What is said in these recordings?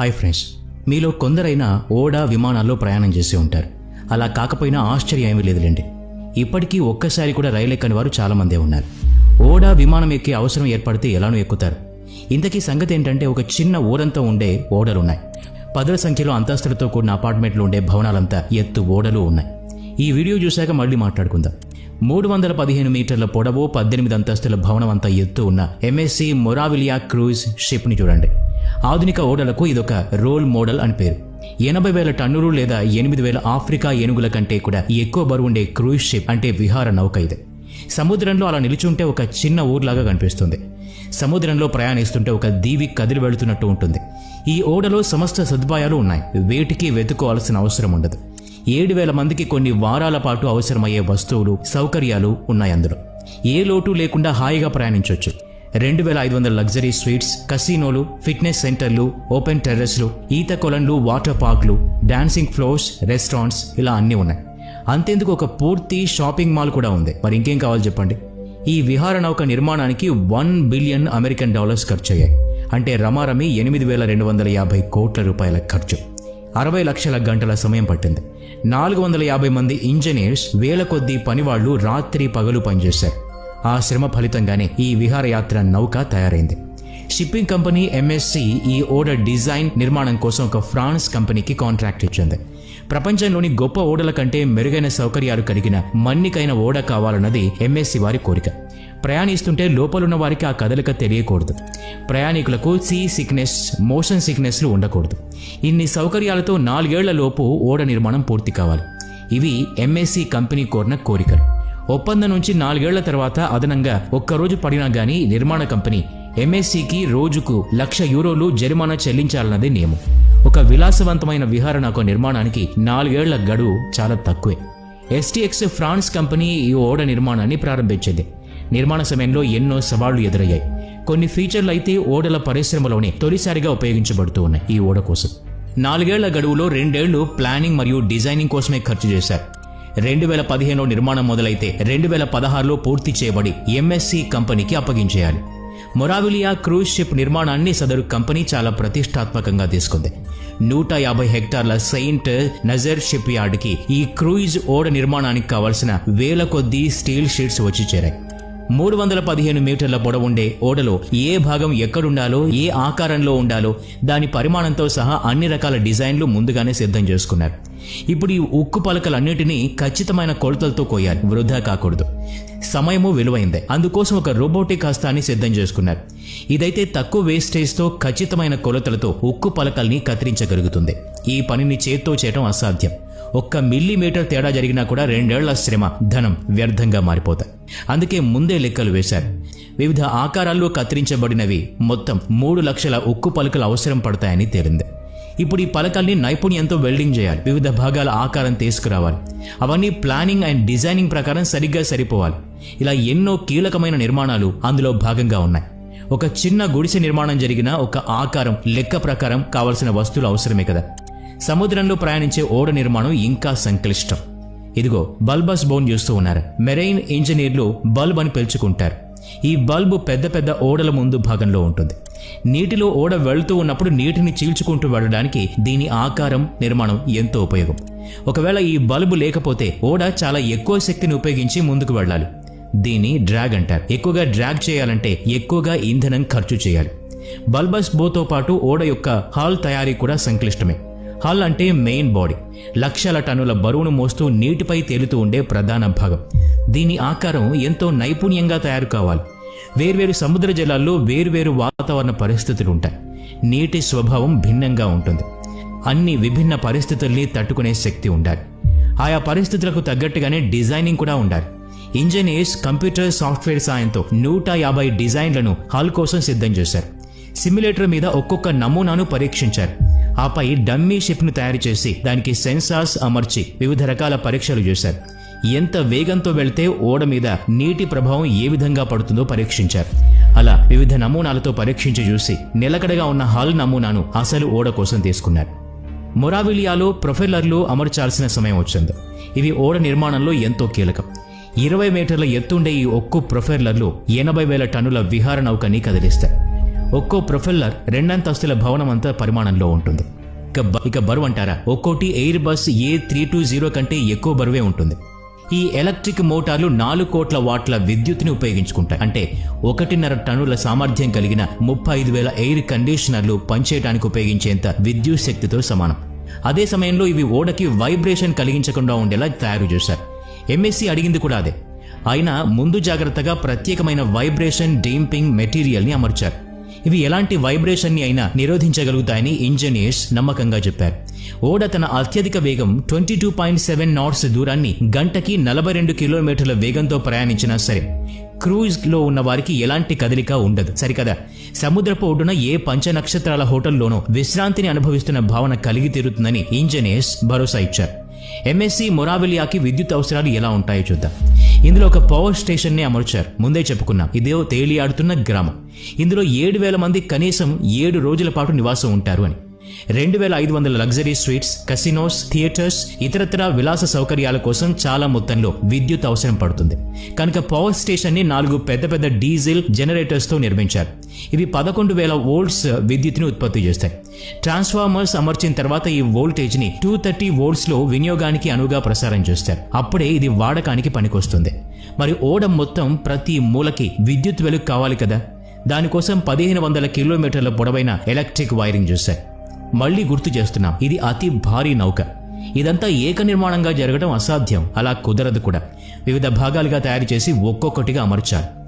Hi friends మీలో కొందరైనా ఓడా విమానాల్లో ప్రయాణం చేసి ఉంటారు. అలా కాకపోయినా ఆశ్చర్యం ఏమీ లేదులేండి. ఇప్పటికీ ఒక్కసారి కూడా రైలు ఎక్కని వారు చాలామందే ఉన్నారు. ఓడా విమానం ఎక్కే అవసరం ఏర్పడితే ఎలానో ఎక్కుతారు. ఇంతకీ సంగతి ఏంటంటే ఒక చిన్న ఊరంతా ఉండే ఓడలు ఉన్నాయి పదుల సంఖ్యలో అంతస్తులతో కూడిన అపార్ట్మెంట్లు ఉండే భవనాలంతా ఎత్తు ఓడలు ఉన్నాయి. ఈ వీడియో చూశాక మళ్ళీ మాట్లాడుకుందాం. మూడు వందల పదిహేను మీటర్ల పొడవు పద్దెనిమిది అంతస్తుల భవనం అంతా ఎత్తు ఉన్న ఎంఎస్సి మొరావిలియా క్రూజ్ షిప్ని చూడండి. ఆధునిక ఓడలకు ఇదొక రోల్ మోడల్ అని పేరు. ఎనభై వేల టన్నులు లేదా ఎనిమిది వేల ఆఫ్రికా ఏనుగుల కంటే కూడా ఎక్కువ బరువు ఉండే క్రూజ్ షిప్ అంటే విహార నౌక ఇది. సముద్రంలో అలా నిలుచుంటే ఒక చిన్న ఊర్లాగా కనిపిస్తుంది. సముద్రంలో ప్రయాణిస్తుంటే ఒక దీవి కదిలి వెళుతున్నట్టు ఉంటుంది. ఈ ఓడలో సమస్త సదుపాయాలు ఉన్నాయి. వేటికి వెతుకోవాల్సిన అవసరం ఉండదు. ఏడు వేల మందికి కొన్ని వారాల పాటు అవసరమయ్యే వస్తువులు సౌకర్యాలు ఉన్నాయి అందులో. ఏ లోటు లేకుండా హాయిగా ప్రయాణించవచ్చు రెండు వేల ఐదు వందల లగ్జరీ స్వీట్స్ కసినోలు ఫిట్నెస్ సెంటర్లు ఓపెన్ టెర్రస్లు ఈత కొలన్లు వాటర్ పార్క్లు డాన్సింగ్ ఫ్లోర్స్ రెస్టారెంట్స్ ఇలా అన్నీ ఉన్నాయి. అంతేందుకు ఒక పూర్తి షాపింగ్ మాల్ కూడా ఉంది. మరి ఇంకేం కావాలి చెప్పండి? ఈ విహార నౌక నిర్మాణానికి వన్ బిలియన్ అమెరికన్ డాలర్స్ ఖర్చు అయ్యాయి అంటే రమారమి ఎనిమిది వేల రెండు వందల యాభై కోట్ల రూపాయల ఖర్చు. అరవై లక్షల గంటల సమయం పట్టింది. నాలుగు వందల యాభై మంది ఇంజనీర్స్ వేల కొద్దీ పనివాళ్ళు రాత్రి పగలు పనిచేశారు. ఆ శ్రమ ఫలితంగానే ఈ విహారయాత్ర నౌక తయారైంది. షిప్పింగ్ కంపెనీ ఎంఎస్సి ఈ ఓడ డిజైన్ నిర్మాణం కోసం ఒక ఫ్రాన్స్ కంపెనీకి కాంట్రాక్ట్ ఇచ్చింది. ప్రపంచంలోని గొప్ప ఓడల కంటే మెరుగైన సౌకర్యాలు కలిగిన మన్నికైన ఓడ కావాలన్నది ఎంఎస్సి వారి కోరిక. ప్రయాణిస్తుంటే లోపలున్న వారికి ఆ కదలిక తెలియకూడదు. ప్రయాణికులకు సీ సిక్నెస్ మోషన్ సిక్నెస్లు ఉండకూడదు. ఇన్ని సౌకర్యాలతో నాలుగేళ్ళ లోపు ఓడ నిర్మాణం పూర్తి కావాలి. ఇవి ఎంఎస్సి కంపెనీ కోరిన కోరికలు. ఒప్పందం నుంచి నాలుగేళ్ళ తర్వాత అదనంగా ఒక్కరోజు పడినా గానీ నిర్మాణ కంపెనీ ఎంఎస్సికి రోజుకు లక్ష యూరోలు జరిమానా చెల్లించాలన్నదే నియమం. ఒక విలాసవంతమైన విహార నౌక నిర్మాణానికి నాలుగేళ్ళ గడువు చాలా తక్కువే. ఎస్టీఎక్స్ ఫ్రాన్స్ కంపెనీ ఈ ఓడ నిర్మాణాన్ని ప్రారంభించింది. నిర్మాణ సమయంలో ఎన్నో సవాళ్ళు ఎదురయ్యాయి. కొన్ని ఫీచర్లు అయితే ఓడల పరిశ్రమలోనే తొలిసారిగా ఉపయోగించబడుతూ ఉన్నాయి ఈ ఓడ కోసం. నాలుగేళ్ళ గడువులో రెండేళ్ళు ప్లానింగ్ మరియు డిజైనింగ్ కోసమే ఖర్చు చేశారు. రెండు వేల పదిహేనులో నిర్మాణం మొదలైతే రెండు వేల పదహారులో పూర్తి చేయబడి ఎంఎస్సి కంపెనీకి అప్పగించేయాలి. మొరావిలియా క్రూజ్ షిప్ నిర్మాణాన్ని సదరు కంపెనీ చాలా ప్రతిష్టాత్మకంగా తీసుకుంది. నూట యాభై హెక్టార్ల సెయింట్ నజర్ షిప్ యార్డ్కి ఈ క్రూయిజ్ ఓడ నిర్మాణానికి కావలసిన వేల కొద్దీ స్టీల్ షీట్స్ వచ్చి చేరాయి. మూడు వందల పదిహేను మీటర్ల పొడవుండే ఓడలో ఏ భాగం ఎక్కడుండాలో ఏ ఆకారంలో ఉండాలో దాని పరిమాణంతో సహా అన్ని రకాల డిజైన్లు ముందుగానే సిద్ధం చేసుకున్నారు. ఇప్పుడు ఈ ఉక్కు పలకలన్నిటినీ ఖచ్చితమైన కొలతలతో కోయాలి వృధా కాకూడదు. సమయము విలువైందే. అందుకోసం ఒక రోబోటిక్ హస్తాన్ని సిద్ధం చేసుకున్నారు. ఇదైతే తక్కువ వేస్టేజ్తో ఖచ్చితమైన కొలతలతో ఉక్కు పలకల్ని కత్తిరించగలుగుతుంది. ఈ పనిని చేత్తో చేయడం అసాధ్యం. ఒక్క మిల్లీమీటర్ తేడా జరిగినా కూడా రెండేళ్ళ శ్రమ ధనం వ్యర్థంగా మారిపోతాయి. అందుకే ముందే లెక్కలు వేశారు. వివిధ ఆకారాల్లో కత్తిరించబడినవి మొత్తం మూడు లక్షల ఉక్కు పలకలు అవసరం పడతాయని తేలింది. ఇప్పుడు ఈ పలకల్ని నైపుణ్యంతో వెల్డింగ్ చేయాలి. వివిధ భాగాల ఆకారం తీసుకురావాలి. అవన్నీ ప్లానింగ్ అండ్ డిజైనింగ్ ప్రకారం సరిగ్గా సరిపోవాలి. ఇలా ఎన్నో కీలకమైన నిర్మాణాలు అందులో భాగంగా ఉన్నాయి. ఒక చిన్న గుడిసె నిర్మాణం జరిగిన ఒక ఆకారం లెక్క ప్రకారం కావలసిన వస్తువులు అవసరమే కదా. సముద్రంలో ప్రయాణించే ఓడ నిర్మాణం ఇంకా సంక్లిష్టం. ఇదిగో బల్బస్ బోన్ చూస్తూ ఉన్నారు. మెరైన్ ఇంజనీర్లు బల్బ్ అని పిలుచుకుంటారు. ఈ బల్బు పెద్ద పెద్ద ఓడల ముందు భాగంలో ఉంటుంది. నీటిలో ఓడ వెళ్తూ ఉన్నప్పుడు నీటిని చీల్చుకుంటూ వెళ్ళడానికి దీని ఆకారం నిర్మాణం ఎంతో ఉపయోగం. ఒకవేళ ఈ బల్బు లేకపోతే ఓడ చాలా ఎక్కువ శక్తిని ఉపయోగించి ముందుకు వెళ్ళాలి. దీన్ని డ్రాగ్ అంటారు. ఎక్కువగా డ్రాగ్ చేయాలంటే ఎక్కువగా ఇంధనం ఖర్చు చేయాలి. బల్బస్ బోతో పాటు ఓడ యొక్క హాల్ తయారీ కూడా సంక్లిష్టమే. హాల్ అంటే మెయిన్ బాడీ. లక్షల టన్నుల బరువును మోస్తూ నీటిపై తేలుతూ ఉండే ప్రధాన భాగం. దీని ఆకారం ఎంతో నైపుణ్యంగా తయారు కావాలి. వేర్వేరు సముద్ర జలాల్లో వేర్వేరు వాతావరణ పరిస్థితులు ఉంటాయి నీటి స్వభావం భిన్నంగా ఉంటుంది. అన్ని విభిన్న పరిస్థితుల్ని తట్టుకునే శక్తి ఉండాలి. ఆయా పరిస్థితులకు తగ్గట్టుగానే డిజైనింగ్ కూడా ఉండాలి. ఇంజనీర్స్ కంప్యూటర్ సాఫ్ట్వేర్ సాయంతో నూట యాభై డిజైన్లను హాల్ కోసం సిద్ధం చేశారు. సిమ్యులేటర్ మీద ఒక్కొక్క నమూనాను పరీక్షించారు. ఆపై డమ్మీ షిప్ను తయారు చేసి దానికి సెన్సార్స్ అమర్చి వివిధ రకాల పరీక్షలు చేశారు. ఎంత వేగంతో వెళ్తే ఓడ మీద నీటి ప్రభావం ఏ విధంగా పడుతుందో పరీక్షించారు. అలా వివిధ నమూనాలతో పరీక్షించి చూసి నిలకడగా ఉన్న హాల్ నమూనాను అసలు ఓడ కోసం తీసుకున్నారు. మొరావిలియాలో ప్రొఫెల్లర్లు అమర్చాల్సిన సమయం వచ్చింది. ఇవి ఓడ నిర్మాణంలో ఎంతో కీలకం. ఇరవై మీటర్ల ఎత్తుండే ఈ ఒక్కు ప్రొఫెల్లర్లు ఎనభై వేల టన్నుల విహార నౌకని కదిలిస్తాయి. ఒక్కో ప్రొఫెల్లర్ రెండంతస్తుల భవనం అంతా పరిమాణంలో ఉంటుంది. ఇక ఇక బరువు అంటారా? ఒక్కోటి Airbus A three two zero కంటే ఎక్కువ బరువే ఉంటుంది. ఈ ఎలక్ట్రిక్ మోటార్లు నాలుగు కోట్ల వాట్ల విద్యుత్ని ఉపయోగించుకుంటాయి. అంటే ఒకటిన్నర టన్నుల సామర్థ్యం కలిగిన ముప్పై ఐదు వేల ఎయిర్ కండిషనర్లు పనిచేయడానికి ఉపయోగించేంత విద్యుత్ శక్తితో సమానం. అదే సమయంలో ఇవి ఓడకి వైబ్రేషన్ కలిగించకుండా ఉండేలా తయారు చేశారు. ఎంఎస్సి అడిగింది కూడా అదే. అయినా ముందు జాగ్రత్తగా ప్రత్యేకమైన వైబ్రేషన్ డీంపింగ్ మెటీరియల్ని అమర్చారు. ఇవి ఎలాంటి వైబ్రేషన్ని అయినా నిరోధించగలుగుతాయని ఇంజనీర్స్ నమ్మకంగా చెప్పారు. ఓడ తన అత్యధిక వేగం twenty two point seven knots దూరాన్ని గంటకి నలభై రెండు కిలోమీటర్ల వేగంతో ప్రయాణించినా సరే క్రూజ్లో ఉన్న వారికి ఎలాంటి కదలిక ఉండదు. సరికదా సముద్రపు ఒడ్డున ఏ పంచ నక్షత్రాల హోటల్లోనో విశ్రాంతిని అనుభవిస్తున్న భావన కలిగి తీరుతుందని ఇంజనీర్స్ భరోసా ఇచ్చారు. ఎంఎస్సి మొరావిలియాకి విద్యుత్ అవసరాలు ఎలా ఉంటాయో చూద్దాం. ఇందులో ఒక పవర్ స్టేషన్ని అమర్చారు. ముందే చెప్పుకున్నాం. ఇదే తేలియాడుతున్న గ్రామం. ఇందులో ఏడు వేల మంది కనీసం ఏడు రోజుల పాటు నివాసం ఉంటారు అని. రెండు వేల ఐదు వందల లగ్జరీ స్వీట్స్ కసినోస్ థియేటర్స్ ఇతరత్ర విలాస సౌకర్యాల కోసం చాలా మొత్తంలో విద్యుత్ అవసరం పడుతుంది. కనుక పవర్ స్టేషన్ని నాలుగు పెద్ద పెద్ద డీజిల్ జనరేటర్స్తో నిర్మించారు. ఇవి పదకొండు వేల వోల్ట్స్ విద్యుత్ని ఉత్పత్తి చేస్తాయి. ట్రాన్స్ఫార్మర్స్ అమర్చిన తర్వాత ఈ వోల్టేజ్ని టూ థర్టీ వోల్ట్స్లో వినియోగానికి అనువుగా ప్రసారం చేస్తారు. అప్పుడే ఇది వాడకానికి పనికొస్తుంది. మరి ఓడ మొత్తం ప్రతి మూలకి విద్యుత్ వెలుగు కావాలి కదా? దానికోసం పదిహేను వందల కిలోమీటర్ల పొడవైన ఎలక్ట్రిక్ వైరింగ్ చేశారు. మళ్ళీ గుర్తు చేస్తున్నాం. ఇది అతి భారీ నౌక. ఇదంతా ఏక నిర్మాణంగా జరగడం అసాధ్యం. అలా కుదరదు కూడా. వివిధ భాగాలుగా తయారు చేసి ఒక్కొక్కటిగా అమర్చారు.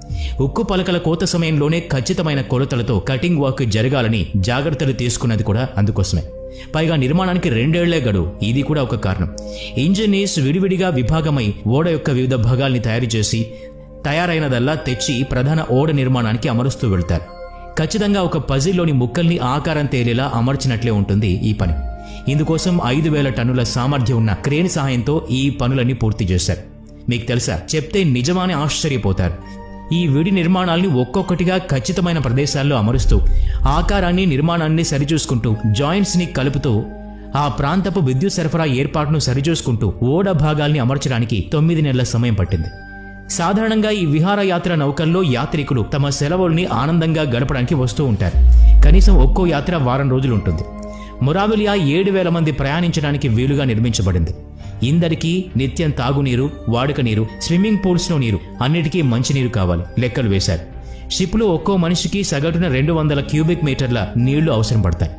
ఉక్కు పలకల కోత సమయంలోనే ఖచ్చితమైన కొలతలతో కటింగ్ వర్క్ జరగాలని జాగ్రత్తలు తీసుకున్నది కూడా అందుకోసమే. పైగా నిర్మాణానికి రెండేళ్ళే గడువు. ఇది కూడా ఒక కారణం. ఇంజనీర్స్ విడివిడిగా విభాగమై ఓడ యొక్క వివిధ భాగాల్ని తయారు చేసి తయారైనదల్లా తెచ్చి ప్రధాన ఓడ నిర్మాణానికి అమరుస్తూ వెళ్తారు. ఖచ్చితంగా ఒక పజిల్లోని ముక్కల్ని ఆకారం తేలేలా అమర్చినట్లే ఉంటుంది ఈ పని. ఇందుకోసం ఐదు వేల టన్నుల సామర్థ్యం ఉన్న క్రేన్ సహాయంతో ఈ పనులన్నీ పూర్తి చేశారు. మీకు తెలుసా? చెప్తే నిజమానే ఆశ్చర్యపోతారు. ఈ విడి నిర్మాణాల్ని ఒక్కొక్కటిగా ఖచ్చితమైన ప్రదేశాల్లో అమరుస్తూ ఆకారాన్ని నిర్మాణాన్ని సరిచూసుకుంటూ జాయింట్స్ని కలుపుతూ ఆ ప్రాంతపు విద్యుత్ సరఫరా ఏర్పాటును సరిచూసుకుంటూ ఓడ భాగాల్ని అమర్చడానికి తొమ్మిది నెలల సమయం పట్టింది. సాధారణంగా ఈ విహారయాత్ర నౌకల్లో యాత్రికులు తమ సెలవుల్ని ఆనందంగా గడపడానికి వస్తూ ఉంటారు. కనీసం ఒక్కో యాత్ర వారం రోజులు ఉంటుంది మొరావిలియా ఏడు వేల మంది ప్రయాణించడానికి వీలుగా నిర్మించబడింది. ఇందరికీ నిత్యం తాగునీరు వాడుక నీరు స్విమ్మింగ్ పూల్స్లో నీరు అన్నిటికీ మంచినీరు కావాలి లెక్కలు వేశారు. షిప్లో ఒక్కో మనిషికి సగటున రెండు వందల క్యూబిక్ మీటర్ల నీళ్ళు అవసరం పడతాయి.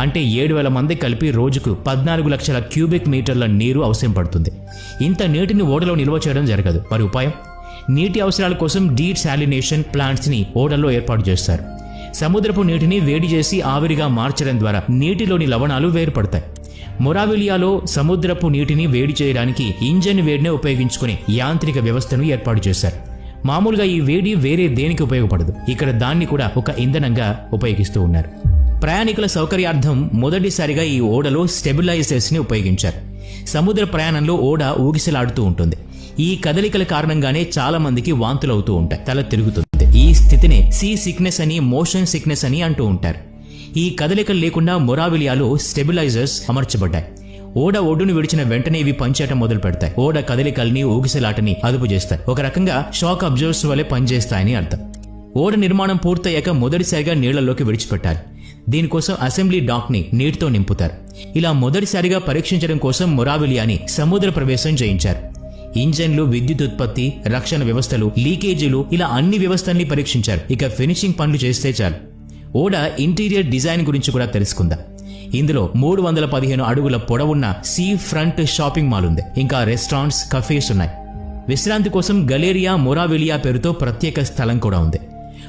అంటే ఏడు వేల మంది కలిపి రోజుకు పద్నాలుగు లక్షల క్యూబిక్ మీటర్ల నీరు అవసరం పడుతుంది. ఇంత నీటిని ఓడలో నిల్వ చేయడం జరగదు. మరి ఉపాయం? నీటి అవసరాల కోసం డీట్ శాలినేషన్ ప్లాంట్స్ని ఓడల్లో ఏర్పాటు చేస్తారు. సముద్రపు నీటిని వేడి చేసి ఆవిరిగా మార్చడం ద్వారా నీటిలోని లవణాలు వేర్పడతాయి. మొరావిలియాలో సముద్రపు నీటిని వేడి చేయడానికి ఇంజన్ వేడినే ఉపయోగించుకునే యాంత్రిక వ్యవస్థను ఏర్పాటు చేశారు. మామూలుగా ఈ వేడి వేరే దేనికి ఉపయోగపడదు. ఇక్కడ దాన్ని కూడా ఒక ఇంధనంగా ఉపయోగిస్తూ ఉన్నారు. ప్రయాణికుల సౌకర్యార్థం మొదటిసారిగా ఈ ఓడలో స్టెబిలైజర్స్ని ఉపయోగించారు. సముద్ర ప్రయాణంలో ఓడ ఊగిసలాడుతూ ఉంటుంది. ఈ కదలికల కారణంగానే చాలా మందికి వాంతులు అవుతూ ఉంటాయి. తల తిరుగుతుంది. ఈ స్థితిని సీ సిక్నెస్ అని మోషన్ సిక్నెస్ అని అంటూ ఉంటారు. ఈ కదలికలు లేకుండా మొరావిలియాలో స్టెబిలైజర్స్ అమర్చబడ్డాయి. ఓడ ఒడ్డును విడిచిన వెంటనే ఇవి పనిచేయటం మొదలు పెడతాయి. ఓడ కదలికల్ని ఊగిసలాటని అదుపు చేస్తాయి ఒక రకంగా షాక్ అబ్జర్వర్స్ వలె పనిచేస్తాయని అర్థం. ఓడ నిర్మాణం పూర్తయ్యాక మొదటిసారిగా నీళ్ళలోకి విడిచిపెట్టాలి. దీనికోసం అసెంబ్లీ డాక్ని నీటితో నింపుతారు. ఇలా మొదటిసారిగా పరీక్షించడం కోసం మొరావిలియాని సముద్ర ప్రవేశం చేయించారు ఇంజన్లు విద్యుత్ ఉత్పత్తి రక్షణ వ్యవస్థలు లీకేజీలు ఇలా అన్ని వ్యవస్థల్ని పరీక్షించారు. ఇక ఫినిషింగ్ పనులు చేస్తే చాలు. ఓడ ఇంటీరియర్ డిజైన్ గురించి కూడా తెలుసుకుందాం. ఇందులో మూడు వందల పదిహేను అడుగుల పొడవున్న సీ ఫ్రంట్ షాపింగ్ మాల్ ఉంది. ఇంకా రెస్టారెంట్స్ కఫేస్ ఉన్నాయి. విశ్రాంతి కోసం గలేరియా మొరావిలియా పేరుతో ప్రత్యేక స్థలం కూడా ఉంది.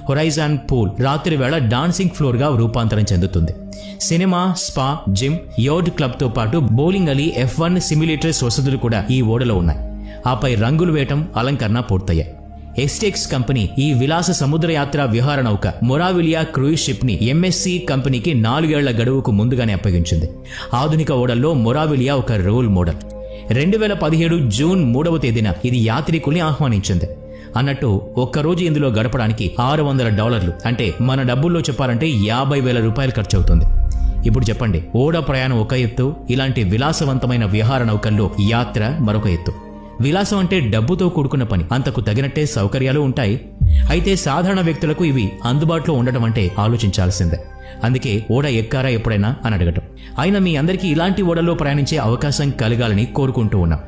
హొరైజాన్ పూల్ రాత్రి వేళ డాన్సింగ్ ఫ్లోర్గా రూపాంతరం చెందుతుంది. సినిమా స్పా జిమ్ యోడ్ క్లబ్తో పాటు bowling alley F one simulators వసతులు కూడా ఈ ఓడలో ఉన్నాయి. ఆపై రంగులు వేయటం అలంకరణ పూర్తయ్యాయి. ఎస్టెక్స్ కంపెనీ ఈ విలాస సముద్రయాత్ర విహార నౌక మొరావిలియా క్రూయిజ్ షిప్ని ఎంఎస్సి కంపెనీకి నాలుగేళ్ళ గడువుకు ముందుగానే అప్పగించింది. ఆధునిక ఓడల్లో మొరావిలియా ఒక రోల్ మోడల్. రెండు వేల పదిహేడు జూన్ మూడవ తేదీన ఇది యాత్రికుల్ని ఆహ్వానించింది. అన్నట్టు ఒక్కరోజు ఇందులో గడపడానికి ఆరు వందల డాలర్లు అంటే మన డబ్బుల్లో చెప్పాలంటే యాభై వేల రూపాయలు ఖర్చు అవుతుంది ఇప్పుడు చెప్పండి ఓడ ప్రయాణం ఒక ఎత్తు ఇలాంటి విలాసవంతమైన విహార నౌకల్లో యాత్ర మరొక ఎత్తు. విలాసం అంటే డబ్బుతో కూడుకున్న పని. అంతకు తగినట్టే సౌకర్యాలు ఉంటాయి. అయితే సాధారణ వ్యక్తులకు ఇవి అందుబాటులో ఉండటం అంటే ఆలోచించాల్సిందే. అందుకే ఓడ ఎక్కారా ఎప్పుడైనా అని అడగటం. అయినా మీ అందరికీ ఇలాంటి ఓడల్లో ప్రయాణించే అవకాశం కలగాలని కోరుకుంటూ ఉన్నాం.